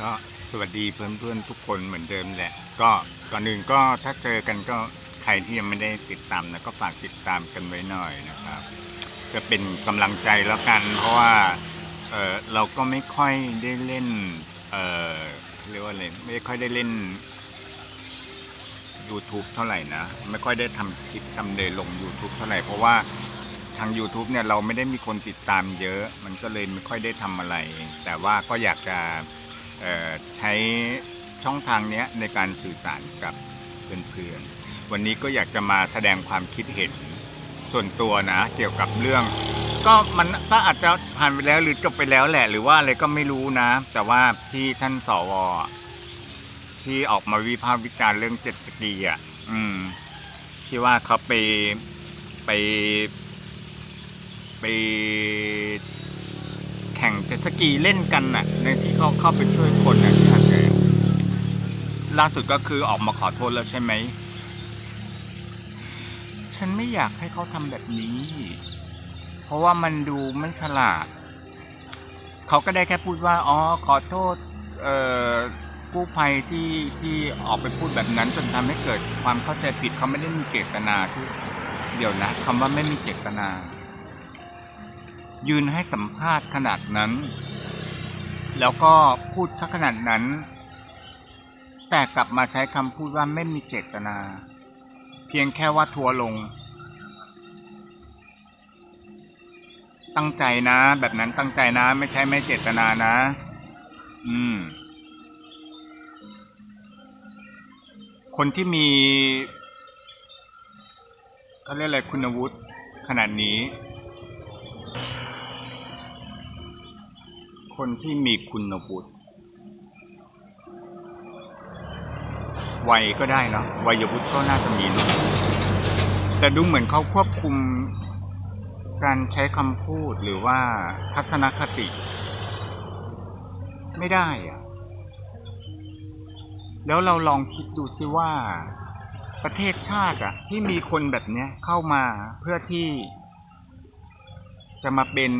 ก็สวัสดีเพื่อนๆทุกคนเหมือนเดิมแหละ ก็ก่อนอื่นก็ถ้าเจอกันก็ใครที่ยังไม่ได้ติดตามนะก็ฝากติดตามกันไว้หน่อยนะครับก็เป็นกำลังใจแล้วกัน เพราะว่าเออเราก็ไม่ค่อยได้เล่นเออเรียกว่าอะไรไม่ค่อยได้เล่น YouTube เท่าไหร่นะ ไม่ค่อยได้ทำคลิปทำเลยลง YouTube เท่าไหร่เพราะว่าทาง YouTube เนี่ยเราไม่ได้มีคนติดตามเยอะ มันก็เลยไม่ค่อยได้ทำอะไร แต่ว่าก็อยากจะ ใช้ช่องทางนี้ในการสื่อสารกับเพื่อนๆ วันนี้ก็อยากจะมาแสดงความคิดเห็นส่วนตัวนะ เกี่ยวกับเรื่อง ก็มันก็อาจจะผ่านไปแล้วหรือจบไปแล้วแหละ หรือว่าอะไรก็ไม่รู้นะ แต่ว่าที่ท่านสวที่ออกมาวิพากษ์วิจารณ์เรื่องเจ็ดสกีอะ อืม ที่ว่าเขาไปไปไป แข่งเจ็ตสกีเล่นกันน่ะในที่เขาเข้าไปช่วยคนน่ะที่หาดใหญ่ล่าสุดก็คือออกมาขอโทษแล้วใช่ไหม ฉันไม่อยากให้เขาทำแบบนี้ เพราะว่ามันดูไม่ฉลาด เขาก็ได้แค่พูดว่า อ๋อ ขอโทษ เอ่อ กู้ภัยที่ที่ออกไปพูดแบบนั้น จนทำให้เกิดความเข้าใจผิดเขาไม่ได้มีเจตนาที่ เดี๋ยวนะคำว่าไม่มีเจตนา ยืนให้สัมภาษณ์ขนาดนั้น แล้วก็พูดขนาดนั้น แต่กลับมาใช้คำพูดว่าไม่มีเจตนา เพียงแค่ว่าทัวร์ลง ตั้งใจนะ แบบนั้นตั้งใจนะ ไม่ใช่ไม่เจตนานะ อืม คนที่มีเขาเรียกอะไรคุณวุฒิขนาดนี้ คนที่มีคุณวุฒิวัยก็ได้เนอะวัยวุฒิก็น่าจะมีนะแต่ดูเหมือนเขาควบคุมการใช้คำพูดหรือว่าทัศนคติ ไม่ได้อะแล้วเราลองคิดดูสิว่าประเทศชาติอะที่มีคนแบบเนี้ยเข้ามาเพื่อที่จะมาเป็น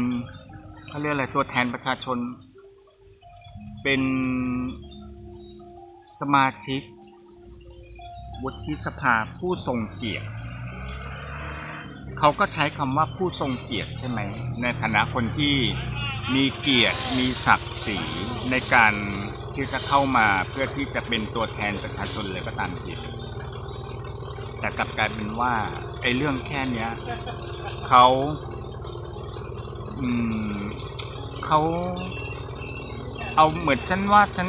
เขาเรียกอะไรตัวแทนประชาชน เป็นสมาชิก วุฒิสภาผู้ทรงเกียรติเขาก็ใช้คำว่าผู้ทรงเกียรติใช่ไหม ในฐานะคนที่มีเกียรติมีศักดิ์ศรีในการที่จะเข้ามาเพื่อที่จะเป็นตัวแทนประชาชนเลยก็ตามทีแต่กลับกลายเป็นว่าไอ้เรื่องแค่เนี้ยเขา อืมเขาเอาเหมือนฉันว่าฉัน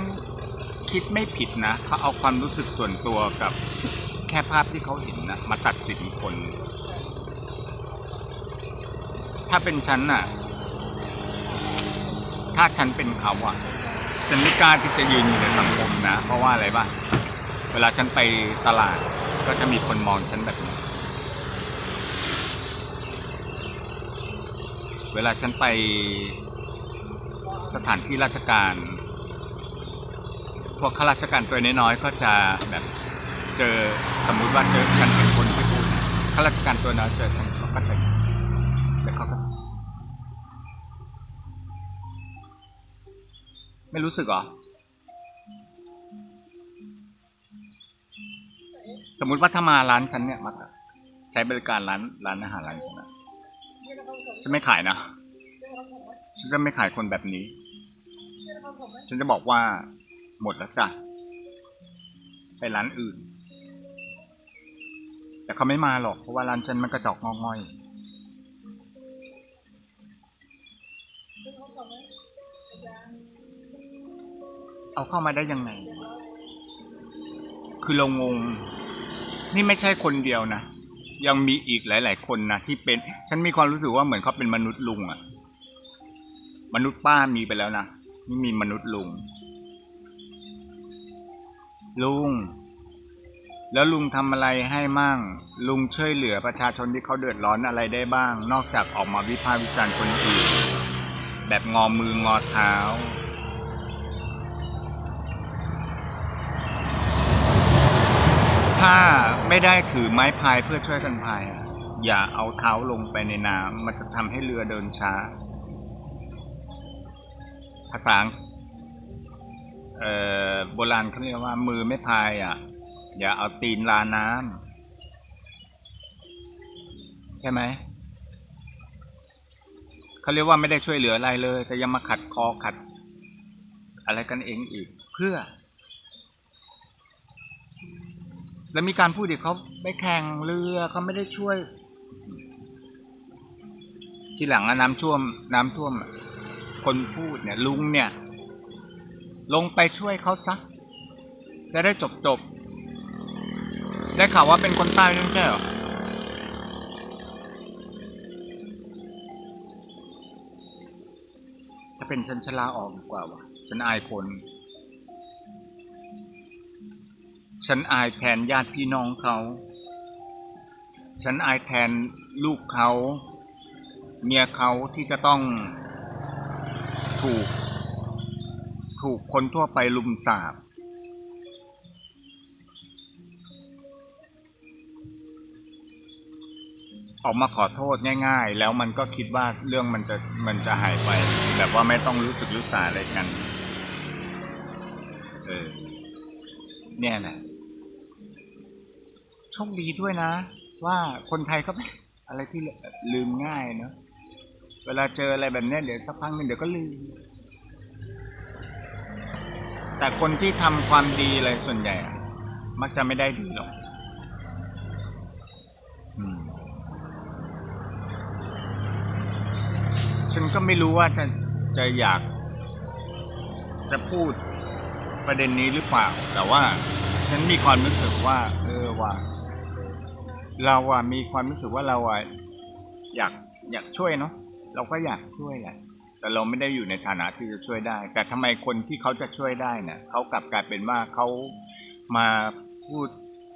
คิดไม่ผิดนะเขาเอาความรู้สึกส่วนตัวกับแค่ภาพที่เขาเห็นนะมาตัดสินคน ถ้าเป็นฉันน่ะ ถ้าฉันเป็นเขาอะฉันไม่กล้าที่จะยืนอยู่ในสังคมนะ เพราะว่าอะไรบ้างเวลาฉันไปตลาดก็จะมีคนมองฉันแบบนี้ เวลาฉันไปสถานที่ราชการ พวกข้าราชการตัวน้อยๆก็จะแบบเจอสมมุติว่าเจอฉันเป็นคนที่พูดข้าราชการตัวน้อยเจอฉันเขาก็จะแล้วเขาก็ไม่รู้สึกหรอ สมมุติว่าถ้ามาร้านฉันเนี่ยมาใช้บริการร้านร้านอาหารร้านฉันนะ ฉันไม่ขายนะ ฉันจะไม่ขายคนแบบนี้ ฉันจะบอกว่าหมดแล้วจ้ะ ไปร้านอื่น แต่เขาไม่มาหรอก เพราะว่าร้านฉันมันกระจอกงอกง่อยเอาเข้ามาได้ยังไง คือเรางง นี่ไม่ใช่คนเดียวนะ ยังมีอีกหลาย ๆ คนนะที่เป็น ฉันมีความรู้สึกว่าเหมือนเขาเป็นมนุษย์ลุงอะมนุษย์ป้ามีไปแล้วนะนี่มีมนุษย์ลุง ลุง แล้วลุงทำอะไรให้มั่ง ลุงช่วยเหลือประชาชนที่เขาเดือดร้อนอะไรได้บ้าง นอกจากออกมาวิพากษ์วิจารณ์คนอื่นแบบงอมืองอเท้า ถ้าไม่ได้ถือไม้พายเพื่อช่วยกันพายอะอย่าเอาเท้าลงไปในน้ำมันจะทำให้เรือเดินช้า ภาษาเอ่อโบราณเขาเรียกว่า มือไม่พายอะ อย่าเอาตีนลาน้ำใช่ไหมเขาเรียกว่าไม่ได้ช่วยเหลืออะไรเลย แต่ยังมาขัดคอขัด อะไรกันเองอีกเพื่อ แล้วมีการพูดอีกเขาไปแข่งเรือเขาไม่ได้ช่วย ทีหลังน้ำท่วม น้ำท่วม คนพูดเนี่ย ลุงเนี่ย ลงไปช่วยเขาซะจะได้จบจบได้ข่าวว่าเป็นคนใต้ด้วยไม่ใช่เหรอถ้าเป็นฉันชลาออกดีกว่าวะฉันอายคน ฉันอายแทนญาติพี่น้องเขา ฉันอายแทนลูกเขา เมียเขาที่จะต้องถูก ถูกคนทั่วไปลุมสาบ ออกมาขอโทษง่าย ๆ แล้วมันก็คิดว่าเรื่องมันจะมันจะหายไป แบบว่าไม่ต้องรู้สึกรู้สาอะไรกัน เออ เนี่ยแหละ คดีด้วยนะ ว่าคนไทยก็เป็นอะไรที่ลืมง่ายเนอะเวลาเจออะไรแบบนี้เดี๋ยวสักพักนึงเดี๋ยวก็ลืม แต่คนที่ทำความดีอะไรส่วนใหญ่ มักจะไม่ได้ดีหรอกฉันก็ไม่รู้ว่าจะจะอยาก จะพูดประเด็นนี้หรือเปล่า แต่ว่าฉันมีความรู้สึกว่า เออว่า เราอะมีความรู้สึกว่าเราอะอยากอยากช่วยเนาะเราก็อยากช่วยแหละแต่เราไม่ได้อยู่ในฐานะที่จะช่วยได้ แต่ทำไมคนที่เขาจะช่วยได้นี่ยเขากลับกลายเป็นว่าเขามาพูด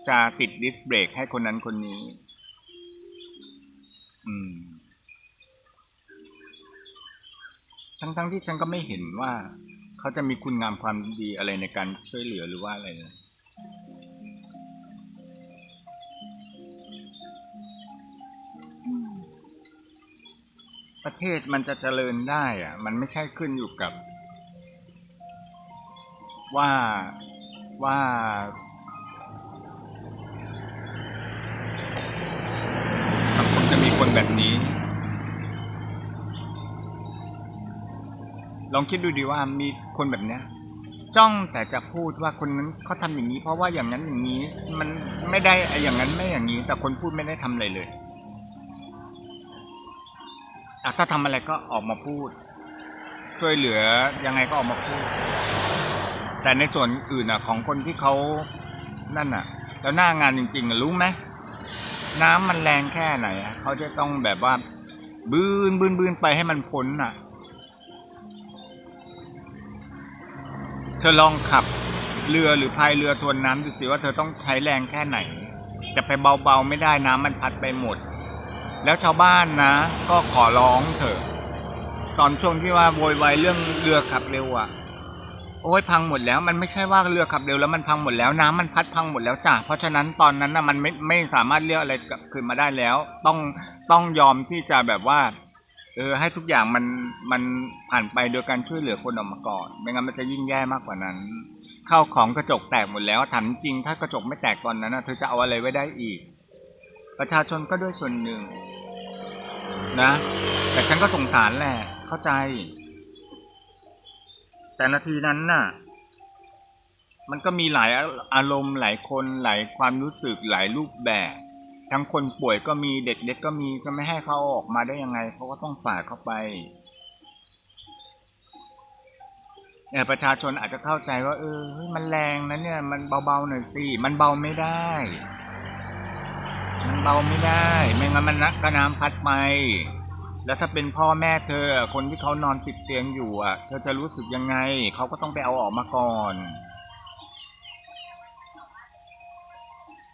จาติดดิสเบรกให้คนนั้นคนนี้ อืม ทั้งๆที่ฉันก็ไม่เห็นว่า เขาจะมีคุณงามความดีอะไรในการช่วยเหลือหรือว่าอะไรเล ประเทศมันจะเจริญได้อะมันไม่ใช่ขึ้นอยู่กับ ว่าว่า สังคมจะมีคนแบบนี้ ลองคิดดูดีว่ามีคนแบบเนี้ยจ้องแต่จะพูดว่าคนนั้นเขาทำอย่างนี้ เพราะว่าอย่างนั้นอย่างนี้ มันไม่ได้อย่างนั้นไม่อย่างนี้ แต่คนพูดไม่ได้ทำอะไรเลย ถ้าทำอะไรก็ออกมาพูด ช่วยเหลือยังไงก็ออกมาพูด แต่ในส่วนอื่นอะ ของคนที่เขานั่นอะ แล้วหน้างานจริง ๆ รู้ไหมน้ำมันแรงแค่ไหนอะเขาจะต้องแบบว่าบืนบืนบืนไปให้มันพ้นอะ เธอลองขับเรือหรือพายเรือทวนน้ำดูสิว่าเธอต้องใช้แรงแค่ไหน จะไปเบาๆไม่ได้น้ำมันพัดไปหมด แล้วชาวบ้านนะ ก็ขอร้องเถอะ ตอนช่วงที่ว่าโวยวายเรื่องเรือขับเร็วอะ่ะ โอ้ยพังหมดแล้ว มันไม่ใช่ว่าเรือขับเร็วแล้วมันพังหมดแล้วน้ำมันพัดพังหมดแล้วจ้ะเพราะฉะนั้นตอนนั้นนะมันไม่ไม่สามารถเรียกอะไรกลับคืนมาได้แล้ว ต้องต้องยอมที่จะแบบว่าเออให้ทุกอย่างมันมันผ่านไปโดยการช่วยเหลือคนออกมาก่อนไม่งั้นมันจะยิ่งแย่มากกว่านั้นเข้าของกระจกแตกหมดแล้วถามจริง ถ้ากระจกไม่แตกตอนนั้นนะเธอจะเอาอะไรไว้ได้อีก ประชาชนก็ด้วยส่วนหนึ่ง นะ แต่ฉันก็สงสารแหละ เข้าใจ แต่นาทีนั้นน่ะ มันก็มีหลายอารมณ์หลายคนหลายความรู้สึกหลายรูปแบบ ทั้งคนป่วยก็มีเด็กเล็กก็มีจะไม่ให้เขาออกมาได้ยังไงเขาก็ต้องฝากเข้าไปเนี่ยประชาชนอาจจะเข้าใจว่า เออมันแรงนะเนี่ย มันเบาๆหน่อยสิมันเบาไม่ได้ มันเบาไม่ได้ ไม่งั้นมันนักกระน้ำพัดไป แล้วถ้าเป็นพ่อแม่เธอ คนที่เขานอนติดเตียงอยู่อะ เธอจะรู้สึกยังไง เขาก็ต้องไปเอาออกมาก่อน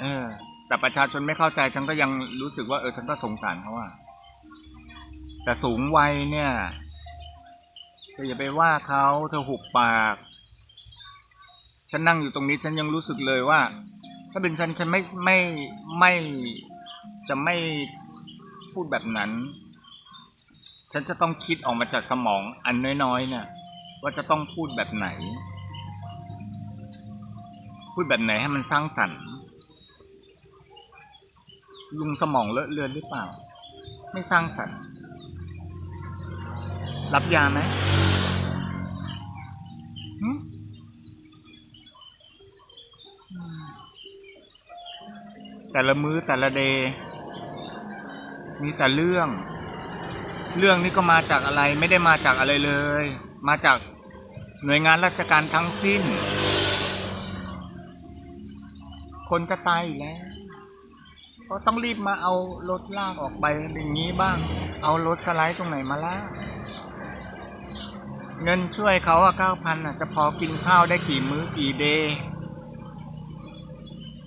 เออ แต่ประชาชนไม่เข้าใจฉันก็ยังรู้สึกว่าเออฉันก็สงสารเขาอะแต่สูงวัยเนี่ยเธออย่าไปว่าเขาเธอหุบปาก ฉันนั่งอยู่ตรงนี้ฉันยังรู้สึกเลยว่า ถ้าเป็นฉันฉันไม่ไม่ไม่จะไม่พูดแบบนั้น ฉันจะต้องคิดออกมาจากสมองอันน้อยๆเนี่ยว่าจะต้องพูดแบบไหน พูดแบบไหนให้มันสร้างสรรค์ลุงสมองเลอะเลือนหรือเปล่า ไม่สร้างสรรค์รับยาไหมหึอืม แต่ละมื้อแต่ละเดย์มีแต่เรื่อง เรื่องนี้ก็มาจากอะไรไม่ได้มาจากอะไรเลย มาจากหน่วยงานราชการทั้งสิ้น คนจะตายอยู่แล้วก็ต้องรีบมาเอารถลากออกไปอย่างนี้บ้าง เอารถสไลด์ตรงไหนมาลากเงินช่วยเขาอะเก้าพันอะจะพอกินข้าวได้กี่มื้อกี่เดย์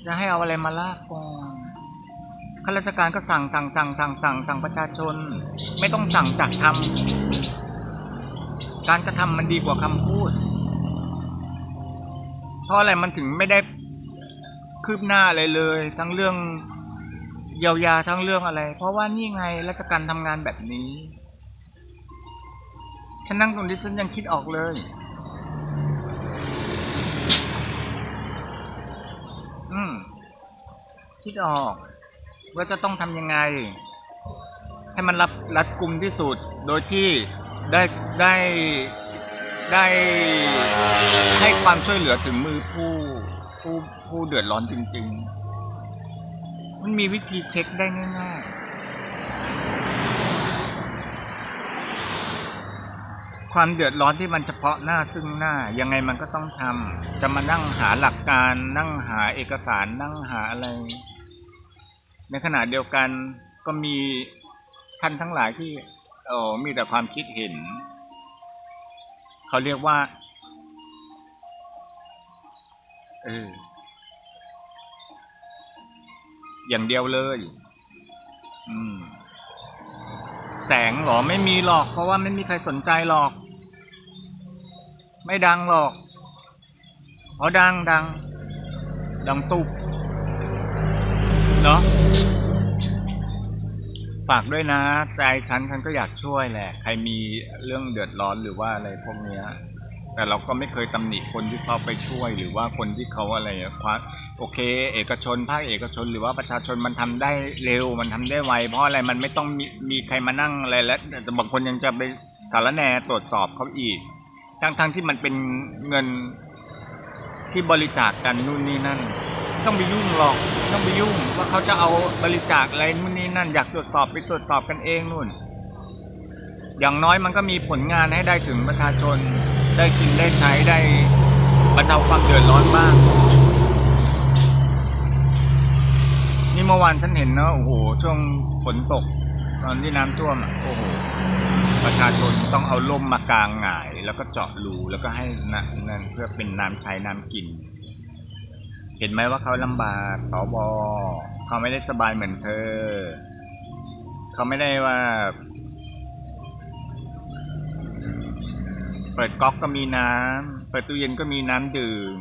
จะให้เอาอะไรมาลากก่อนข้าราชการก็สั่งสั่งสั่งสั่งสั่งสั่งประชาชน ไม่ต้องสั่งจากทำการกระทำมันดีกว่าคำพูด เพราะอะไรมันถึงไม่ได้คืบหน้าอะไรเลย ทั้งเรื่องเยียวยาทั้งเรื่องอะไร เพราะว่านี่ไงราชการทำงานแบบนี้ ฉันนั่งตรงนี้ฉันยังคิดออกเลย อืม คิดออก ว่าจะต้องทำยังไง ให้มันรับรัดกุมที่สุด โดยที่ได้ได้ได้ให้ความช่วยเหลือถึงมือผู้ผู้ผู้เดือดร้อนจริง ๆ มันมีวิธีเช็คได้ง่าย ๆ ความเดือดร้อนที่มันเฉพาะหน้าซึ่งหน้ายังไงมันก็ต้องทำจะมานั่งหาหลักการนั่งหาเอกสารนั่งหาอะไร ในขณะเดียวกันก็มีท่านทั้งหลายที่เออมีแต่ความคิดเห็น เขาเรียกว่าเอออย่างเดียวเลย อืม แสงหรอไม่มีหรอก เพราะว่าไม่มีใครสนใจหรอก ไม่ดังหรอกเพราะดังดัง ดังตุบเนาะฝากด้วยนะ ใจฉันฉันก็อยากช่วยแหละ ใครมีเรื่องเดือดร้อนหรือว่าอะไรพวกเนี้ย แต่เราก็ไม่เคยตำหนิคนที่เขาไปช่วยหรือว่าคนที่เขาอะไรคว้าโอเค เอกชนภาคเอกชนหรือว่าประชาชนมันทำได้เร็วมันทำได้ไวเพราะอะไรมันไม่ต้องมีมีใครมานั่งอะไรแล้วแต่บางคนยังจะไปสารแนตรวจสอบเขาอีก ทั้งทั้งที่มันเป็นเงินที่บริจาคกันนู่นนี่นั่น ต้องไปยุ่งหรอก ต้องไปยุ่งว่าเขาจะเอาบริจาคอะไรนู่นนี่นั่น อยากตรวจสอบไปตรวจสอบกันเองนู่น อย่างน้อยมันก็มีผลงานให้ได้ถึงประชาชน ได้กินได้ใช้ได้บรรเทาความเดือดร้อนบ้างนี่เมื่อวานฉันเห็นเนอะโอ้โหช่วงฝนตก ตอนที่น้ำท่วมอะโอ้โห ประชาชนต้องเอาล่มมากางหงาย แล้วก็เจาะรูแล้วก็ให้นะนั่นเพื่อเป็นน้ำใช้น้ำกิน เห็นไหมว่าเขาลำบากสบเขาไม่ได้สบายเหมือนเธอ เขาไม่ได้ว่า เปิดก๊อกก็มีน้ำเปิดตู้เย็นก็มีน้ำดื่ม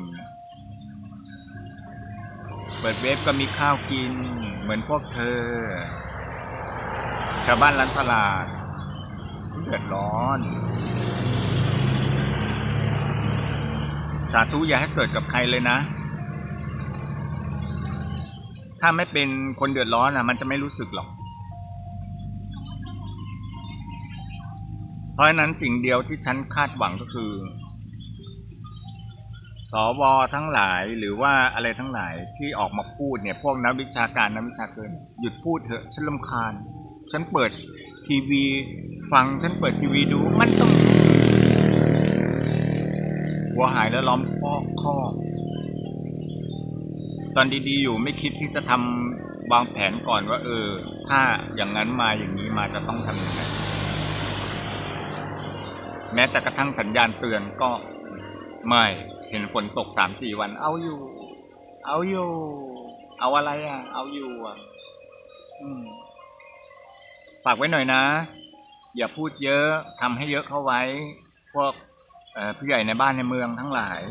เปิดเวฟก็มีข้าวกิน เหมือนพวกเธอ ชาวบ้านร้านตลาด เดือดร้อน สาธุอย่าให้เกิดกับใครเลยนะ ถ้าไม่เป็นคนเดือดร้อนอะ มันจะไม่รู้สึกหรอก เพราะฉะนั้นสิ่งเดียวที่ฉันคาดหวังก็คือ สวทั้งหลายหรือว่าอะไรทั้งหลายที่ออกมาพูดเนี่ย พวกนักวิชาการนักวิชาการหยุดพูดเถอะฉันลำคาญ ฉันเปิด ทีวีฟังฉันเปิดทีวีดูมันต้องหัวหายแล้วล้อมคอกคอตอนดีๆอยู่ไม่คิดที่จะทำวางแผนก่อนว่า เออ ถ้าอย่างนั้นมาอย่างนี้มาจะต้องทำยังไงแม้แต่กระทั่งสัญญาณเตือนก็ไม่เห็นฝนตกสามสี่วัน เอาอยู่ เอาอยู่ เอาอะไรอะ เอาอยู่อะ อืม ฝากไว้หน่อยนะ อย่าพูดเยอะทำให้เยอะเข้าไว้ พวกผู้ใหญ่ในบ้านในเมืองทั้งหลาย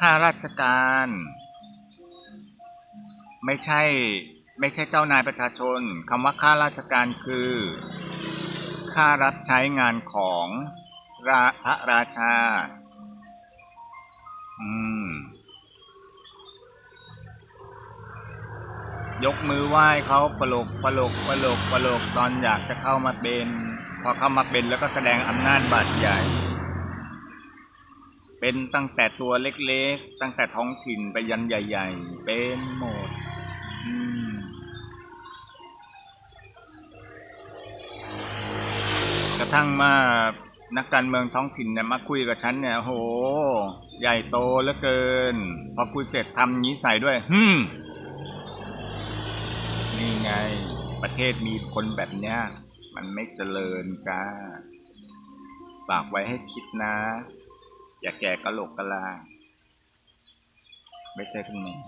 ข้าราชการ ไม่ใช่ไม่ใช่เจ้านายประชาชนคำว่าข้าราชการคือค่ารับใช้งานของพระราชา ยกมือไหว้เขาปลกปลกปลกปลกตอนอยากจะเข้ามาเป็น พอเข้ามาเป็นแล้วก็แสดงอำนาจบาดใหญ่ เป็นตั้งแต่ตัวเล็กๆ ตั้งแต่ท้องถิ่นไปยันใหญ่ ๆ เป็นหมดกระทั่งมานักการเมืองท้องถิ่นเนี่ยมาคุยกับฉันเนี่ยโห ใหญ่โตเหลือเกิน พอคุยเสร็จทำงี้ใส่ด้วยฮึม ไง ประเทศมีคนแบบเนี้ย มันไม่เจริญจ้าฝากไว้ให้คิดนะ อย่าแก่กะโหลกกะลา ไม่ใช่ตรงนี้